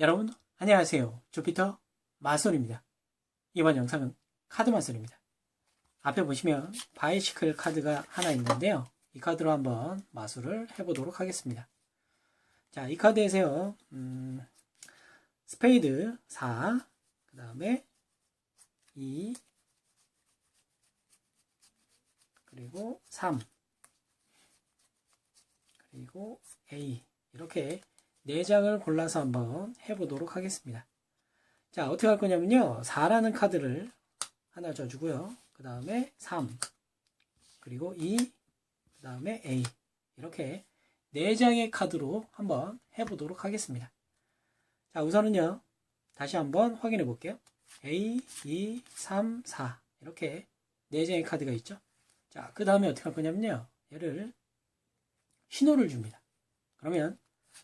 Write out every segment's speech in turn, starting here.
여러분, 안녕하세요. 주피터 마술입니다. 이번 영상은 카드 마술입니다. 앞에 보시면 바이시클 카드가 하나 있는데요. 이 카드로 한번 마술을 해보도록 하겠습니다. 자, 이 카드에서요, 음, 스페이드 4, 그 다음에 2, 그리고 3, 그리고 A. 이렇게 4장을 골라서 한번 해보도록 하겠습니다. 자, 어떻게 할 거냐면요. 4라는 카드를 하나 줘주고요. 그 다음에 3, 그리고 2, 그 다음에 A. 이렇게 4장의 카드로 한번 해보도록 하겠습니다. 자, 우선은요. 다시 한번 확인해 볼게요. A, 2, 3, 4. 이렇게 4장의 카드가 있죠. 자, 그 다음에 어떻게 할 거냐면요. 얘를 신호를 줍니다. 그러면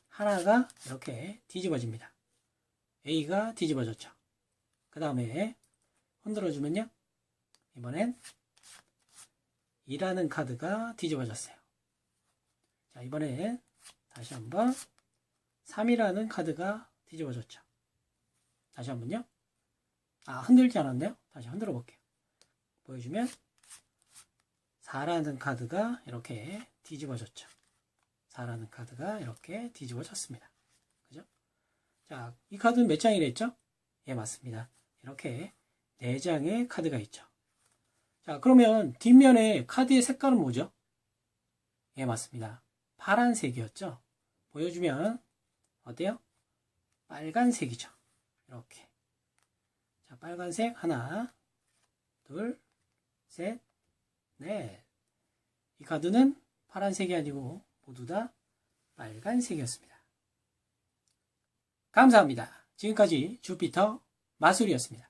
하나가 이렇게 뒤집어집니다. A가 뒤집어졌죠. 그 다음에 흔들어주면요. 이번엔 2라는 카드가 뒤집어졌어요. 자, 이번엔 다시 한번 3이라는 카드가 뒤집어졌죠. 다시 한번요. 아, 흔들지 않았네요. 다시 흔들어 볼게요. 보여주면 4라는 카드가 이렇게 뒤집어졌죠. 4라는 카드가 이렇게 뒤집어 졌습니다. 그죠? 자, 이 카드는 몇 장이랬죠? 예, 맞습니다. 이렇게 4장의 카드가 있죠. 자, 그러면 뒷면에 카드의 색깔은 뭐죠? 예, 맞습니다. 파란색이었죠? 보여주면 어때요? 빨간색이죠. 이렇게. 자, 빨간색 하나, 둘, 셋, 넷. 이 카드는 파란색이 아니고 모두 다 빨간색이었습니다. 감사합니다. 지금까지 주피터 마술이었습니다.